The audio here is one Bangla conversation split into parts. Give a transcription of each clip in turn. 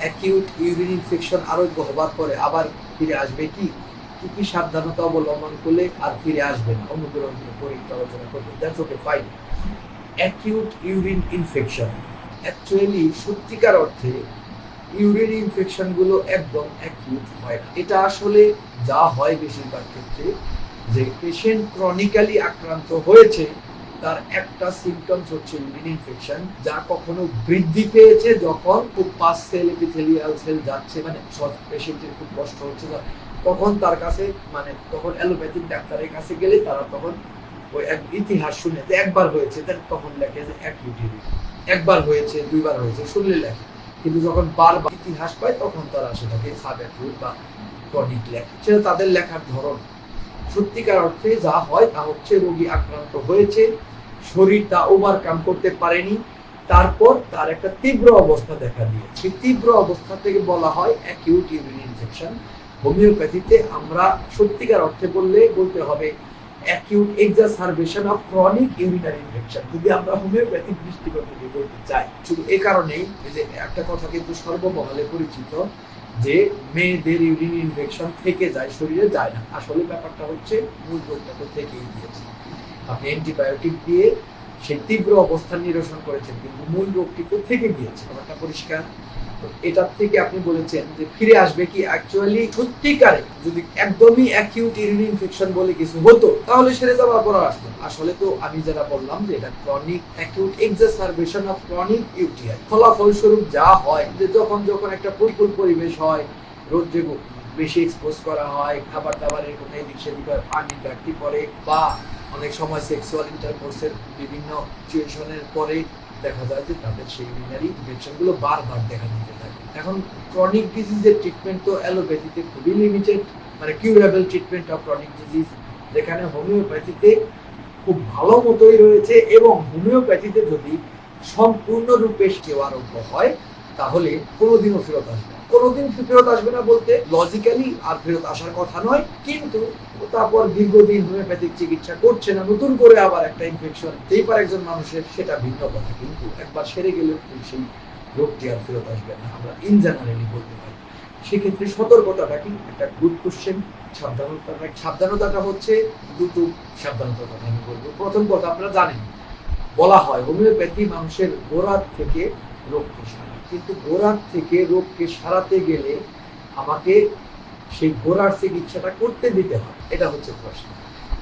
অ্যাকিউট ইউরিন ইনফেকশন আরোগ্য হবার পরে আবার ফিরে আসবে কি? কি কি সাবধানতা অবলম্বন করলে আর ফিরে আসবে না? অনুগ্রহ করে পরীক্ষা আলোচনা করবেন। That's okay fine acute urine infection actually সত্যিকার অর্থে ইউরিন ইনফেকশনগুলো একদম অ্যাকিউট হয় না। এটা আসলে যা হয় বেশিরভাগ ক্ষেত্রে যে পেশেন্ট ক্রনিক্যালি আক্রান্ত হয়েছে তার একটা সিমটমস হচ্ছে ইউরিন ইনফেকশন যা কখনো বৃদ্ধি পেয়েছে যখন খুব পাস সেল এপিথেলিয়াল সেল যাচ্ছে মানে পেশেন্টের খুব কষ্ট হচ্ছে। তখন তার কাছে মানে তখন অ্যালোপ্যাথিক ডাক্তারের কাছে গেলে তারা তখন ওই এক ইতিহাস শুনে, যে একবার হয়েছে দেন তখন লেখে যে অ্যাকিউট ইউরিন একবার হয়েছে, দুইবার হয়েছে, শুনলে লেখে। কিন্তু যখন বারবার ইতিহাস পায়, তখন তারা সেটাকে সাব বা ক্রনিক লেখে। সেটা তাদের লেখার ধরন। সত্যিকার অর্থে যা হয় তা হচ্ছে রোগী আক্রান্ত হয়েছে, শরীর তা ওভারকাম করতে পারেনি, তারপর তার একটা তীব্র অবস্থা দেখা দিয়েছে। তীব্র অবস্থা থেকে বলা হয় অ্যাকিউট ইউরিন ইনফেকশন হোমিওপ্যাথিতে আমরা সত্যিকার অর্থে বললে বলতে হবে acute exacerbation of chronic urinary infection যদি আমরা হোমিওপ্যাথিক দৃষ্টিকোণ থেকে বলতে চাই, শুধু এই কারণেই যে একটা কথা কিন্তু সর্বমহলে পরিচিত যে মেয়েদের ইউরিন ইনফেকশন থেকে যায়, শরীরে যায় না। আসলে ব্যাপারটা হচ্ছে, মূল রোগটা তো থেকেই গিয়েছে। আপনি অ্যান্টিবায়োটিক দিয়ে সেই তীব্র অবস্থান নিরসন করেছেন, কিন্তু মূল রোগটি তো থেকে গিয়েছে। ব্যাপারটা পরিষ্কার? এটার থেকে আপনি বলেছেন যে ফিরে আসবে কি? অ্যাকচুয়ালি সত্যিকারে যদি একদমই অ্যাকিউট ইউরিন ইনফেকশন বলে কিছু হতো, তাহলে সেরে যাওয়ার পর আসতো আসলে তো আমি যেটা বললাম যে এটা chronic acute of chronic UTI যা হয়, যে যখন যখন একটা প্রতিকূল পরিবেশ হয় রোদ্রে বেশি এক্সপোজ করা হয় খাবার দাবারের কোনো এদিক সেদিক হয় পানির ঘাটতি পড়ে, বা অনেক সময় সেক্সুয়াল ইন্টারকোর্সের বিভিন্ন সিচুয়েশনের পরে দেখা যায় যে তাদের সেই ইউরিনারি ইনফেকশনগুলো বারবার দেখা দিতে এখন ক্রনিক ডিজিজের ট্রিটমেন্ট তো অ্যালোপ্যাথিতে খুবই লিমিটেড মানে curable treatment of chronic disease যেখানে হোমিওপ্যাথিতে খুব ভালো মতোই রয়েছে এবং হোমিওপ্যাথিতে যদি সম্পূর্ণরূপে কেউ আরোগ্য হয়, তাহলে কোনোদিনও ফেরত আসবে না। কোনোদিন ফেরত আসবে না বলতে লজিক্যালি আর ফেরত আসার কথা নয়, কিন্তু তারপর দীর্ঘদিন হোমিওপ্যাথিক চিকিৎসা করছে না, নতুন করে আবার একটা ইনফেকশন হতেই পারে একজন মানুষের, সেটা ভিন্ন কথা কিন্তু একবার সেরে গেলে সেই রোগটি আর ফেরত আসবে না, আমরা ইন জেনারেলি বলতে পারি। সেক্ষেত্রে সতর্কতাটা কি? একটা গুড কোশ্চেন সাবধানতা সাবধানতাটা হচ্ছে দুটো সাবধানতার কথা আমি বলব। প্রথম কথা, আপনারা জানেন, বলা হয় হোমিওপ্যাথি মানুষের গোড়ার থেকে রোগকে সারায় কিন্তু গোড়ার থেকে রোগকে সারাতে গেলে আমাকে সেই গোড়ার চিকিৎসাটা করতে দিতে হয়। এটা হচ্ছে প্রশ্ন।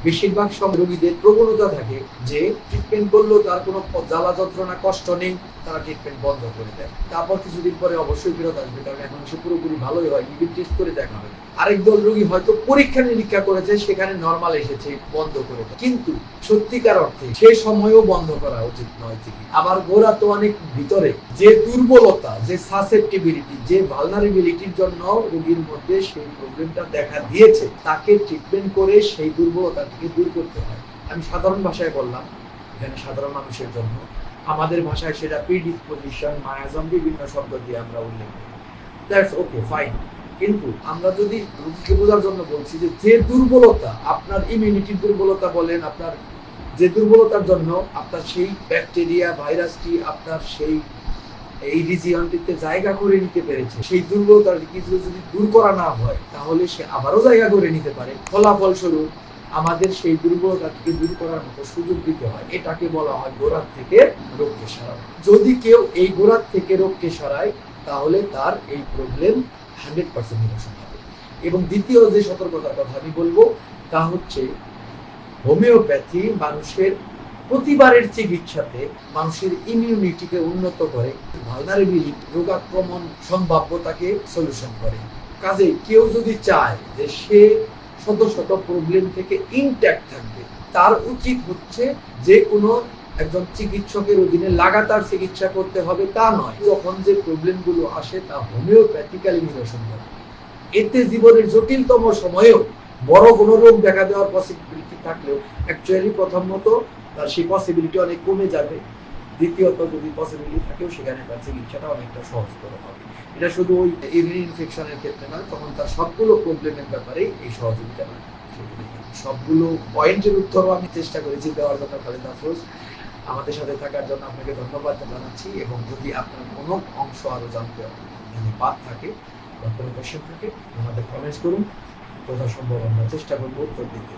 বেশিরভাগ সব রোগীদের প্রবণতা থাকে যে ট্রিটমেন্ট করলেও তার কোনো জ্বালা যন্ত্রণা, কষ্ট নেই, তারা ট্রিটমেন্ট বন্ধ করে দেয়। তারপর কিছুদিন পরে অবশ্যই ফেরত আসবে, কারণ এখন সে পুরোপুরি ভালোই হয়। ইউরিন টেস্ট করে দেখা হবে। আরেক দল রোগী হয়তো পরীক্ষা নিরীক্ষা করেছে, সেখানে নর্মাল এসেছে, বন্ধ করে কিন্তু সত্যিকার অর্থে সে সময়ও বন্ধ করা উচিত নয় থেকে আবার গোড়া তো অনেক ভিতরে। যে দুর্বলতা, যে সাসেপ্টিবিলিটি যে ভালনারেবিলিটির জন্য রোগীর মধ্যে সেই প্রবলেমটা দেখা দিয়েছে, তাকে ট্রিটমেন্ট করে সেই দুর্বলতাটিকে দূর করতে হয়। আমি সাধারণ ভাষায় বললাম, এখানে সাধারণ মানুষের জন্য। আমাদের ভাষায় সেটা প্রিডিসপোজিশন মায়াজম, বিভিন্ন শব্দ দিয়ে আমরা উল্লেখ করি। দ্যাটস ওকে ফাইন কিন্তু আমরা যদি রোগীকে বোঝার জন্য বলছি যে যে দুর্বলতা আপনার ইমিউনিটির দুর্বলতা বলেন, আপনার যে দুর্বলতার জন্য আপনার সেই ব্যাকটেরিয়া ভাইরাসটি আপনার সেই এই রিজিয়নটিতে জায়গা করে নিতে পেরেছে, সেই দুর্বলতার কিছু যদি দূর করা না হয়, তাহলে সে আবারও জায়গা করে নিতে পারে। ফলাফল স্বরূপ আমাদের সেই দুর্বলতাকে দূর করার মতো সুযোগ দিতে হয়। এটাকে বলা হয় গোড়ার থেকে রোগকে সারানো যদি কেউ এই গোড়ার থেকে রোগকে সারায়, তাহলে তার এই প্রবলেম হান্ড্রেড পার্সেন্ট নিরসন হবে। এবং দ্বিতীয় যে সতর্কতার কথা আমি বলব, তা হচ্ছে হোমিওপ্যাথি মানুষের প্রতিবারের চিকিৎসাতে মানুষের ইমিউনিটিকে উন্নত করে ভালনারেবিলিটি রোগাক্রমণ সম্ভাব্যতাকে সলিউশন করে। কাজে কেউ যদি চায় যে সে শত শত প্রবলেম থেকে ইনট্যাক্ট থাকবে, তার উচিত হচ্ছে যে কোনো একজন চিকিৎসকের অধীনে লাগাতার চিকিৎসা করতে হবে, তা নয়। যখন যে প্রবলেমগুলো আসে, তা হোমিওপ্যাথিক্যালি নিরসন করে। এতে জীবনের জটিলতম সময়েও বড় কোনো রোগ দেখা দেওয়ার পসিবিলিটি থাকলেও অ্যাকচুয়ালি প্রথমত তার সেই পসিবিলিটি অনেক কমে যাবে। দ্বিতীয়ত যদি পসিবিলিটি থাকেও, সেখানে তার চিকিৎসাটা অনেকটা সহজতর হবে। এটা শুধু ওই ইউরিন ইনফেকশনের ক্ষেত্রে নয়, তখন তার সবগুলো প্রবলেমের ব্যাপারে এই সহযোগিতা সবগুলো পয়েন্টের উত্তরও আমি চেষ্টা করেছি দেওয়ার জন্য খালেদ আফরোজ আমাদের সাথে থাকার জন্য আপনাকে ধন্যবাদ জানাচ্ছি এবং যদি আপনার কোনো অংশ আরও জানতে যদি বাদ থাকে বা কোনো কোয়েশন থাকে, আমাদের কমেন্টস করুন। যথাসম্ভব আমরা চেষ্টা করব উত্তর দিতে।